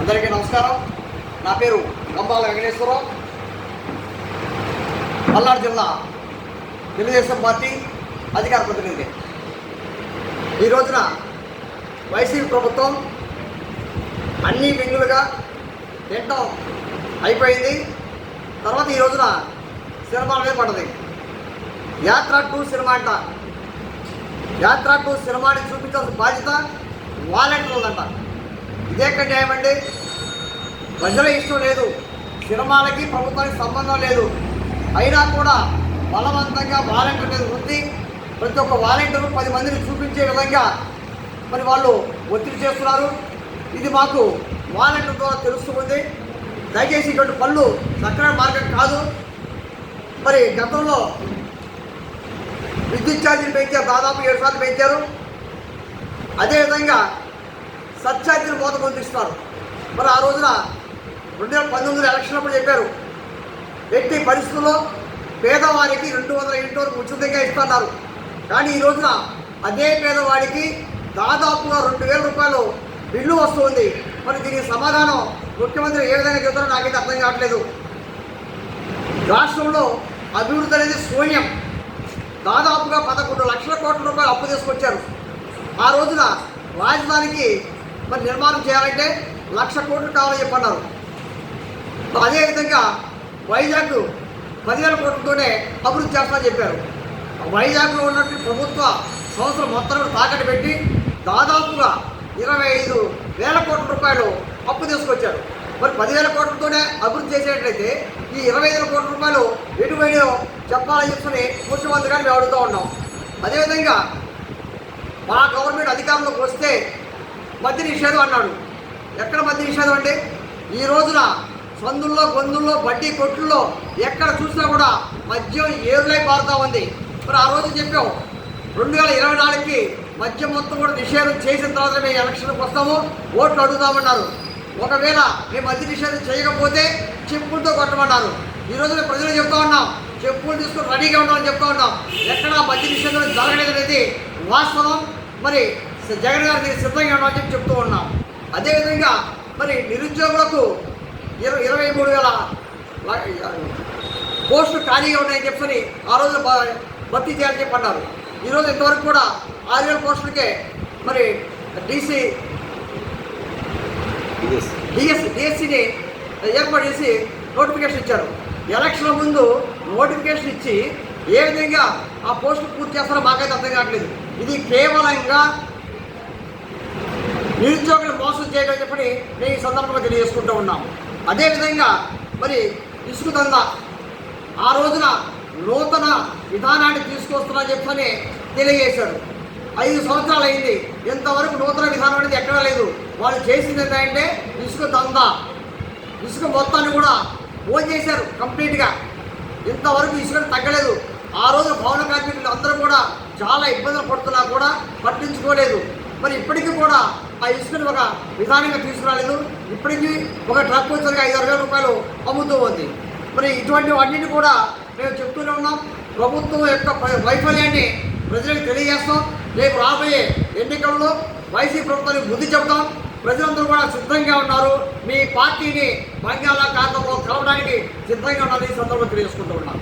అందరికీ నమస్కారం. నా పేరు గంబాల వెంకటేశ్వరరావు. పల్నాడు జిల్లా తెలుగుదేశం పార్టీ అధికార ప్రతినిధి. ఈ రోజున వైసీపీ ప్రభుత్వం అన్ని వింగులుగా తింటాం అయిపోయింది. తర్వాత ఈ రోజున సినిమా మీద పడ్డది యాత్ర టూ సినిమా అంట. యాత్ర టూ సినిమాని చూపించాల్సిన బాధ్యత వాలంటీర్లదంట ఇదే న్యాయం అండి. ప్రజల ఇష్టం లేదు. సినిమాలకి ప్రభుత్వానికి సంబంధం లేదు. అయినా కూడా బలవంతంగా వాలంటీర్ మీద ఉంది. ప్రతి ఒక్క వాలంటీర్ పది మందిని చూపించే విధంగా మరి వాళ్ళు ఒత్తిడి చేస్తున్నారు. ఇది మాకు వాలంటీర్ ద్వారా తెలుస్తుంది. దయచేసి ఇటువంటి పనులు సక్రమ మార్గం కాదు. మరి గతంలో విద్యుత్ ఛార్జీలు పెంచారు. దాదాపు ఏడు సార్లు పెంచారు. అదేవిధంగా సర్ఛార్జీలు బోధ పొందిస్తారు మరి ఆ రోజున రెండు వేల పంతొమ్మిది ఎలక్షన్ అప్పుడు చెప్పారు. ఎట్టి పరిస్థితుల్లో పేదవారికి రెండు వందల ఇంటి వరకు ఉచితంగా ఇస్తున్నారు. కానీ ఈ రోజున అదే పేదవాడికి దాదాపుగా రెండు వేల రూపాయలు బిల్లు వస్తుంది. మరి దీనికి సమాధానం ముఖ్యమంత్రి ఏ విధంగా చెప్తారో నాకైతే అర్థం కావట్లేదు. రాష్ట్రంలో అభివృద్ధి అనేది శూన్యం. దాదాపుగా పదకొండు లక్షల కోట్ల రూపాయలు అప్పు తీసుకొచ్చారు. ఆ రోజున రాజధానికి మరి నిర్మాణం చేయాలంటే లక్ష కోట్లు కావాలని చెప్పన్నారు. అదేవిధంగా వైజాగ్ పదివేల కోట్లతోనే అభివృద్ధి చేస్తామని చెప్పారు. వైజాగ్లో ఉన్నటువంటి ప్రభుత్వ సంవత్సరం మొత్తం కూడా తాకట్టు పెట్టి దాదాపుగా ఇరవై ఐదు వేల కోట్ల రూపాయలు అప్పు తీసుకొచ్చారు. మరి పదివేల కోట్లతోనే అభివృద్ధి చేసేటట్లయితే ఈ ఇరవై ఐదు కోట్ల రూపాయలు ఎటువైనా చెప్పాలని చెప్పని ముఖ్యమంత్రి గారిని మేము అడుగుతూ ఉన్నాం. అదేవిధంగా మా గవర్నమెంట్ అధికారంలోకి వస్తే మద్య నిషేధం అన్నాడు. ఎక్కడ మద్య నిషేధం అంటే? ఈ రోజున సందుల్లో గొంతుల్లో బడ్డీ కొట్టుల్లో ఎక్కడ చూసినా కూడా మద్యం ఏరులై పారుతూ ఉంది. మరి ఆ రోజు చెప్పాం రెండు వేల ఇరవై నాలుగుకి మద్యం మొత్తం కూడా నిషేధం చేసిన తర్వాత మేము ఎలక్షన్కి వస్తాము ఓట్లు అడుగుతామన్నారు. ఒకవేళ మేము మద్య నిషేధం చేయకపోతే చెప్పులతో కొట్టమన్నారు. ఈ రోజున మేము ప్రజలు చెప్తా ఉన్నాం చెప్పులు తీసుకొని రెడీగా ఉండాలని చెప్తా ఉన్నాం. ఎక్కడ మద్య నిషేధం జరగలేదు అనేది వాస్తవం. మరి జగన్ గారు దీనికి సిద్ధంగా ఉన్నామని చెప్పి చెప్తూ ఉన్నాం. అదేవిధంగా మరి నిరుద్యోగులకు ఇరవై ఇరవై మూడు వేల పోస్టులు ఖాళీగా ఉన్నాయని చెప్పని ఆ రోజు భర్తీ చేయాలని చెప్పి అన్నారు. ఈరోజు ఇంతవరకు కూడా ఆరు వేల పోస్టులకే మరి డీసీ డిఎస్ డిఎస్సిని ఏర్పాటు చేసి నోటిఫికేషన్ ఇచ్చారు. ఎలక్షన్ ముందు నోటిఫికేషన్ ఇచ్చి ఏ విధంగా ఆ పోస్టులు పూర్తి చేస్తారో మాకైతే అర్థం కావట్లేదు. ఇది కేవలంగా నిరుద్యోగులు మోసం చేయడం చెప్పని నేను ఈ సందర్భంగా తెలియజేసుకుంటూ ఉన్నాం అదేవిధంగా మరి ఇసుక దందా ఆ రోజున నూతన విధానాన్ని తీసుకొస్తున్నా చెప్పని తెలియజేశారు ఐదు సంవత్సరాలు అయింది. ఇంతవరకు నూతన విధానం అనేది ఎక్కడా లేదు. వాళ్ళు చేసింది ఏంటంటే ఇసుక దందా ఇసుక మొత్తాన్ని కూడా ఓన్ చేశారు కంప్లీట్గా. ఇంతవరకు ఇసుక తగ్గలేదు. ఆ రోజు భవన కార్మికులు అందరూ కూడా చాలా ఇబ్బందులు పడుతున్నా కూడా పట్టించుకోలేదు. మరి ఇప్పటికీ కూడా ఆ ఇసుకను ఒక విధానంగా తీసుకురాలేదు. ఇప్పటికీ ఒక ట్రక్ వచ్చేసరికి ఐదు అరవై వేల రూపాయలు అమ్ముతూ ఉంది. మరి ఇటువంటి వాటిని కూడా మేము చెప్తూనే ఉన్నాం. ప్రభుత్వం యొక్క వైఫల్యాన్ని ప్రజలకు తెలియజేస్తాం. రేపు రాబోయే ఎన్నికల్లో వైసీపీ ప్రభుత్వానికి బుద్ధి చెప్తాం ప్రజలందరూ కూడా సిద్ధంగా ఉన్నారు. మీ పార్టీని బంగాళాఖాతంలో కలవడానికి సిద్ధంగా ఉన్నారని ఈ సందర్భంగా తెలియజేసుకుంటూ ఉన్నాం.